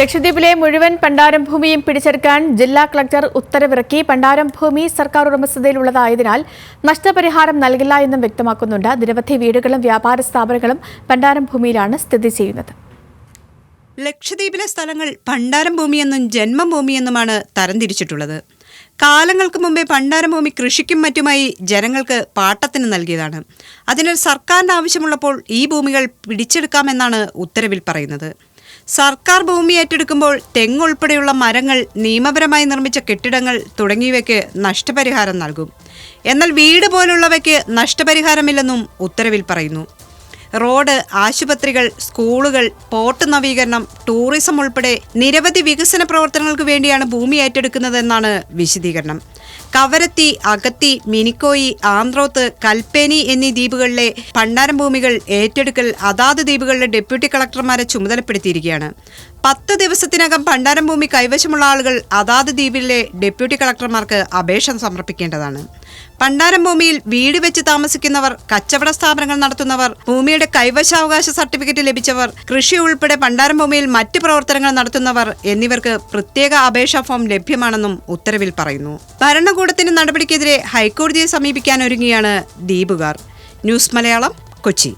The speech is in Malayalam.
ലക്ഷദ്വീപിലെ മുഴുവൻ പണ്ടാരം ഭൂമിയും പിടിച്ചെടുക്കാൻ ജില്ലാ കളക്ടർ ഉത്തരവിറക്കി. പണ്ടാരം ഭൂമി സർക്കാർ ഉടമസ്ഥതയിലുള്ളതായതിനാൽ നഷ്ടപരിഹാരം നൽകില്ല എന്നും വ്യക്തമാക്കുന്നുണ്ട്. നിരവധി വീടുകളും വ്യാപാര സ്ഥാപനങ്ങളും പണ്ടാരം ഭൂമിയിലാണ് സ്ഥിതി ചെയ്യുന്നത്. ലക്ഷദ്വീപിലെ സ്ഥലങ്ങൾ പണ്ടാരം ഭൂമിയെന്നും ജന്മഭൂമിയെന്നുമാണ് തരംതിരിച്ചിട്ടുള്ളത്. കാലങ്ങൾക്ക് മുമ്പേ പണ്ടാരം ഭൂമി കൃഷിക്കും മറ്റുമായി ജനങ്ങൾക്ക് പാട്ടത്തിന് നൽകിയതാണ്. അതിനാൽ സർക്കാരിന് ആവശ്യമുള്ളപ്പോൾ ഈ ഭൂമികൾ പിടിച്ചെടുക്കാമെന്നാണ് ഉത്തരവിൽ പറയുന്നത്. സർക്കാർ ഭൂമി ഏറ്റെടുക്കുമ്പോൾ തെങ്ങ് ഉൾപ്പെടെയുള്ള മരങ്ങൾ നിയമപരമായി നിർമ്മിച്ച കെട്ടിടങ്ങൾ തുടങ്ങിയവയ്ക്ക് നഷ്ടപരിഹാരം നൽകും. എന്നാൽ വീട് പോലുള്ളവയ്ക്ക് നഷ്ടപരിഹാരമില്ലെന്നും ഉത്തരവിൽ പറയുന്നു. റോഡ് ആശുപത്രികൾ സ്കൂളുകൾ പോർട്ട് നവീകരണം ടൂറിസം ഉൾപ്പെടെ നിരവധി വികസന പ്രവർത്തനങ്ങൾക്ക് വേണ്ടിയാണ് ഭൂമി ഏറ്റെടുക്കുന്നതെന്നാണ് വിശദീകരണം. കവരത്തി അകത്തി മിനിക്കോയി ആന്ത്രോത്ത് കൽപ്പേനി എന്നീ ദ്വീപുകളിലെ പണ്ടാരം ഭൂമികൾ ഏറ്റെടുക്കൽ അതാത് ദ്വീപുകളിലെ ഡെപ്യൂട്ടി കളക്ടർമാരെ ചുമതലപ്പെടുത്തിയിരിക്കുകയാണ്. പത്ത് ദിവസത്തിനകം ഭണ്ഡാരം ഭൂമി കൈവശമുള്ള ആളുകൾ അതാത് ദ്വീപിലെ ഡെപ്യൂട്ടി കളക്ടർമാർക്ക് അപേക്ഷ സമർപ്പിക്കേണ്ടതാണ്. ഭണ്ഡാരം ഭൂമിയിൽ വീട് വെച്ച് താമസിക്കുന്നവർ കച്ചവട സ്ഥാപനങ്ങൾ നടത്തുന്നവർ ഭൂമിയുടെ കൈവശാവകാശ സർട്ടിഫിക്കറ്റ് ലഭിച്ചവർ കൃഷി ഉൾപ്പെടെ ഭണ്ഡാരം ഭൂമിയിൽ മറ്റ് പ്രവർത്തനങ്ങൾ നടത്തുന്നവർ എന്നിവർക്ക് പ്രത്യേക അപേക്ഷാ ഫോം ലഭ്യമാണെന്നും ഉത്തരവിൽ പറയുന്നു. ഭരണകൂടത്തിന്റെ നടപടിക്കെതിരെ ഹൈക്കോടതിയെ സമീപിക്കാൻ ഒരുങ്ങിയാണ് ദ്വീപുകാർ. ന്യൂസ് മലയാളം കൊച്ചി.